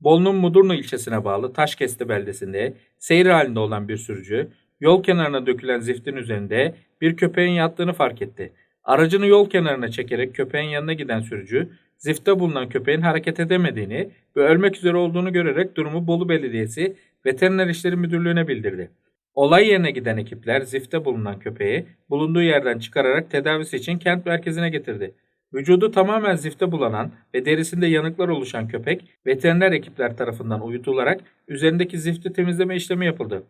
Bolu'nun Mudurnu ilçesine bağlı Taşkesti beldesinde seyir halinde olan bir sürücü, yol kenarına dökülen ziftin üzerinde bir köpeğin yattığını fark etti. Aracını yol kenarına çekerek köpeğin yanına giden sürücü, zifte bulunan köpeğin hareket edemediğini ve ölmek üzere olduğunu görerek durumu Bolu Belediyesi Veteriner İşleri Müdürlüğü'ne bildirdi. Olay yerine giden ekipler zifte bulunan köpeği bulunduğu yerden çıkararak tedavisi için kent merkezine getirdi. Vücudu tamamen zifte bulanan ve derisinde yanıklar oluşan köpek veteriner ekipler tarafından uyutularak üzerindeki zifti temizleme işlemi yapıldı.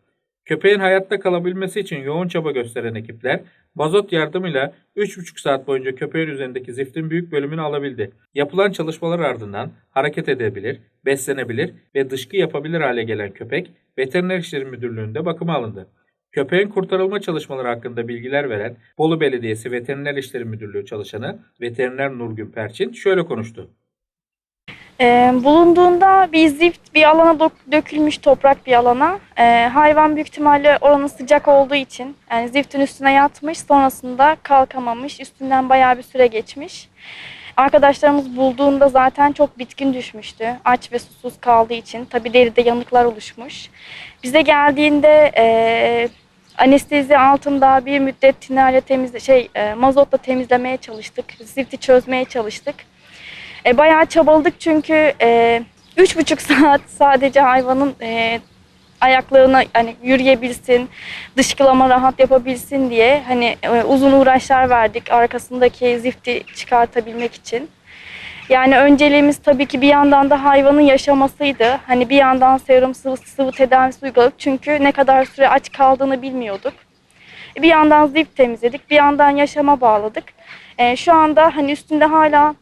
Köpeğin hayatta kalabilmesi için yoğun çaba gösteren ekipler mazot yardımıyla 3,5 saat boyunca köpeğin üzerindeki ziftin büyük bölümünü alabildi. Yapılan çalışmalar ardından hareket edebilir, beslenebilir ve dışkı yapabilir hale gelen köpek Veteriner İşleri Müdürlüğü'nde bakıma alındı. Köpeğin kurtarılma çalışmaları hakkında bilgiler veren Bolu Belediyesi Veteriner İşleri Müdürlüğü çalışanı Veteriner Nurgün Perçin şöyle konuştu. Ee, bulunduğunda bir zift bir alana dök- dökülmüş toprak bir alana. Ee, hayvan büyük ihtimalle oranın sıcak olduğu için yani ziftin üstüne yatmış sonrasında kalkamamış üstünden bayağı bir süre geçmiş. Arkadaşlarımız bulduğunda zaten çok bitkin düşmüştü. Aç ve susuz kaldığı için. Tabii deride yanıklar oluşmuş. Bize geldiğinde e, anestezi altında bir müddet tinerle temizle şey e, mazotla temizlemeye çalıştık. Zifti çözmeye çalıştık. E, bayağı çabaladık çünkü e, üç buçuk saat sadece hayvanın e, ayaklarına hani yürüyebilsin, dışkılama rahat yapabilsin diye hani e, uzun uğraşlar verdik arkasındaki zifti çıkartabilmek için. Yani önceliğimiz tabii ki bir yandan da hayvanın yaşamasıydı. Hani bir yandan serum sıvı, sıvı tedavisi uyguladık çünkü ne kadar süre aç kaldığını bilmiyorduk. Bir yandan zift temizledik, bir yandan yaşama bağladık. E, şu anda hani üstünde hala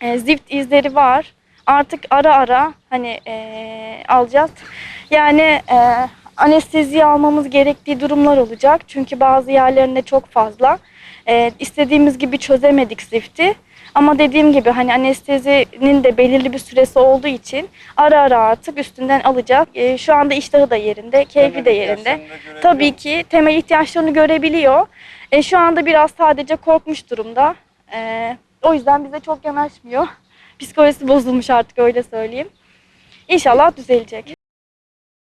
e, zift izleri var. Artık ara ara hani e, alacağız. Yani e, anesteziyi almamız gerektiği durumlar olacak. Çünkü bazı yerlerinde çok fazla. E, istediğimiz gibi çözemedik zifti. Ama dediğim gibi hani anestezinin de belirli bir süresi olduğu için ara ara artık üstünden alacak. E, şu anda iştahı da yerinde, keyfi de yerinde. Tabii ki temel ihtiyaçlarını görebiliyor. E, şu anda biraz sadece korkmuş durumda. E, o yüzden bize çok yanaşmıyor. Psikolojisi bozulmuş artık öyle söyleyeyim. İnşallah düzelecek.